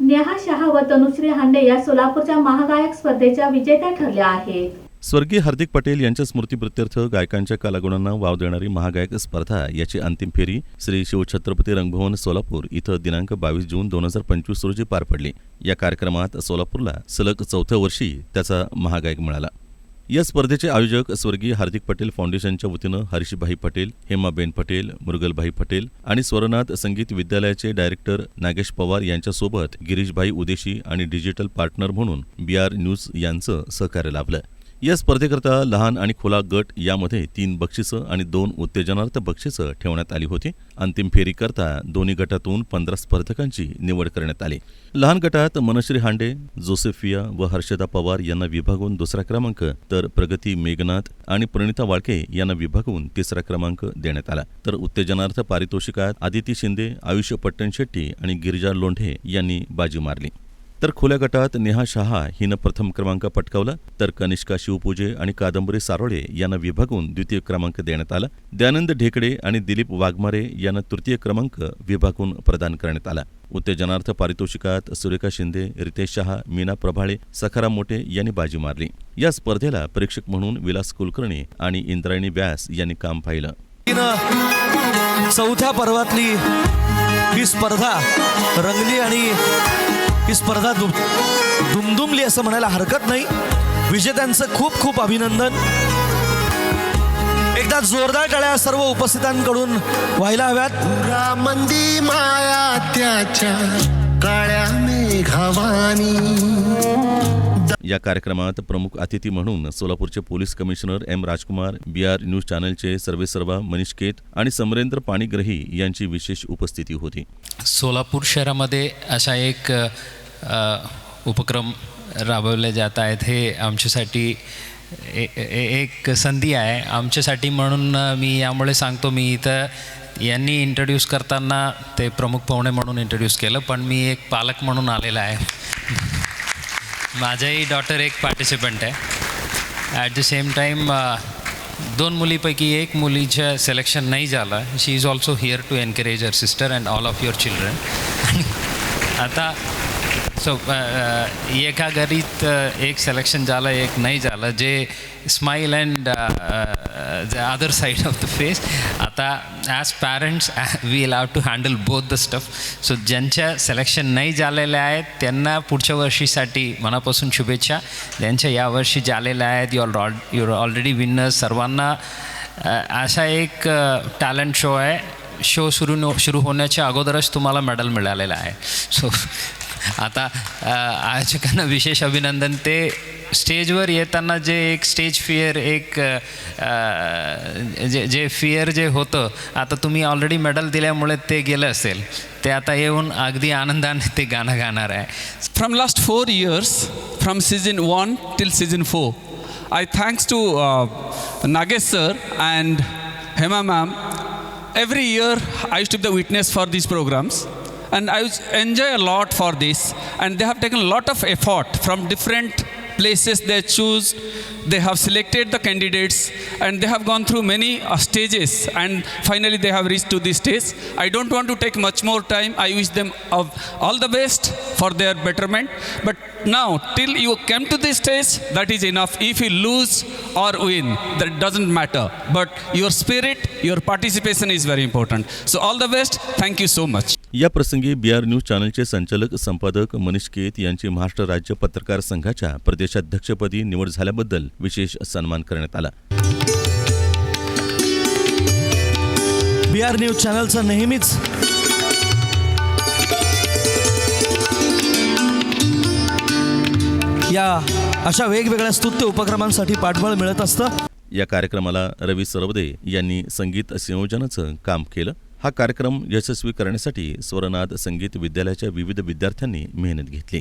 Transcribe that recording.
नेहा शहा व तनुश्री हांडे या सोलापूरच्या महागायक स्पर्धेच्या विजेत्या ठरल्या आहेत. स्वर्गीय हार्दिक पटेल यांच्या स्मृतीप्रित्यर्थ गायकांच्या कलागुणांना वाव देणारी महागायक स्पर्धा याची अंतिम फेरी श्री शिवछत्रपती रंगभवन सोलापूर इथं दिनांक बावीस जून दोन हजार पंचवीस रोजी पार पडली. या कार्यक्रमात सोलापूरला सलग चौथ्या वर्षी त्याचा महागायक मिळाला. या स्पर्धेचे आयोजक स्वर्गीय हार्दिक पटेल फाउंडेशनच्या वतीनं हरीशभाई पटेल हेमाबेन पटेल मुरगलभाई पटेल आणि स्वरनाथ संगीत विद्यालयाचे डायरेक्टर नागेश पवार यांच्यासोबत गिरीशभाई उदेशी आणि डिजिटल पार्टनर म्हणून बी आर न्यूज यांचं सहकार्य लाभलं. या स्पर्धेकरता लहान आणि खुला गट यामध्ये तीन बक्षिसं आणि दोन उत्तेजनार्थ बक्षिसं ठेवण्यात आली होती. अंतिम फेरीकरता दोन्ही गटातून पंधरा स्पर्धकांची निवड करण्यात आली. लहान गटात मनश्री हांडे जोसेफिया व हर्षदा पवार यांना विभागून दुसरा क्रमांक तर प्रगती मेघनाथ आणि प्रणिता वाळके यांना विभागून तिसरा क्रमांक देण्यात आला. तर उत्तेजनार्थ पारितोषिकात आदिती शिंदे आयुष्य पट्टण शेट्टी आणि गिरिजा लोंढे यांनी बाजी मारली. तर खुल्या गटात नेहा शहा हिनं प्रथम क्रमांक पटकावला तर कनिष्का शिवपूजे आणि कादंबरी सारोळे यांना विभागून द्वितीय क्रमांक देण्यात आला. दयानंद ढेकडे आणि दिलीप वाघमारे यांना तृतीय क्रमांक विभागून प्रदान करण्यात आला. उत्तेजनार्थ पारितोषिकात सुरेखा शिंदे रितेश शहा मीना प्रभाळे सखाराम मोठे यांनी बाजी मारली. या स्पर्धेला परीक्षक म्हणून विलास कुलकर्णी आणि इंद्रायणी व्यास यांनी काम पाहिलं. चौथ्या पर्वातली ही स्पर्धा रंगली आणि ही स्पर्धा दुम दुमदुमली असं म्हणायला हरकत नाही. विजेत्यांचं खूप खूप अभिनंदन. एकदा जोरदार टाळ्या सर्व उपस्थितांकडून व्हायला हव्यात. मंदी माया त्याच्या काळ्या मेघावानी. या कार्यक्रमात प्रमुख अतिथी म्हणून सोलापूरचे police commissioner M Rajkumar B R news चॅनलचे सर्वेसर्वा मनीष केत आणि समरेंद्र पाणीग्रही यांची विशेष उपस्थिती होती. सोलापूर शहरामध्ये असा एक उपक्रम राबवले जात आहेत हे आमच्यासाठी ए- ए- एक संधी आहे. आमच्यासाठी म्हणून मी यामुळे सांगतो मी इथं यांनी इंट्रोड्यूस करताना ते प्रमुख पाहुणे म्हणून इंट्रोड्यूस केलं पण मी एक पालक म्हणून आलेला आहे. माझाही डॉटर एक पार्टिसिपंट आहे. ॲट द सेम टाईम दोन मुलीपैकी एक मुलीचं सिलेक्शन नाही झालं. She is also here to encourage her sister and all of your children आता सो एका घरीत एक सिलेक्शन झालं एक नाही झालं जे smile and the other side of the face आता as parents we have to handle both the stuff so ज्यांच्या सिलेक्शन नाही झालेल्या आहेत त्यांना पुढच्या वर्षीसाठी मनापासून शुभेच्छा ज्यांच्या यावर्षी झालेल्या आहेत your all your already winners सर्वांना असा एक टॅलेंट शो आहे शो सुरू सुरू होण्याच्या अगोदरच तुम्हाला मेडल मिळालेला आहे सो आता आयोजकांना विशेष अभिनंदन. ते स्टेजवर येताना जे एक स्टेज फिअर एक जे जे फिअर जे होतं आता तुम्ही ऑलरेडी मेडल दिल्यामुळे ते गेलं असेल. ते आता येऊन अगदी आनंदाने ते गाणं गाणार आहे. From last four years from season one till season four I thanks to Nagesh sir and Hema ma'am every year I too the witness for these programs and I enjoy a lot for this. And they have taken a lot of effort from different places they choose. They have selected the candidates, and they have gone through many uh, stages, and finally they have reached to this stage. I don't want to take much more time. I wish them of all the best for their betterment. But now, till you come to this stage, that is enough. If you lose or win, that doesn't matter. But your spirit, your participation is very important. So all the best. Thank you so much. या प्रसंगी बी R news चॅनलचे संचालक संपादक मनीष केत यांची महाराष्ट्र राज्य पत्रकार संघाच्या प्रदेशाध्यक्षपदी निवड झाल्याबद्दल विशेष सन्मान करण्यात आला. बी आर न्यूज चॅनलचं नेहमीच या अशा वेगवेगळ्या स्तुत्य उपक्रमांसाठी पाठबळ मिळत असतं. या कार्यक्रमाला रवी सरवदे यांनी संगीत संयोजनाचं काम केलं. हा कार्यक्रम यशस्वी करण्यासाठी स्वरनाद संगीत विद्यालयाच्या विविध विद्यार्थ्यांनी मेहनत घेतली.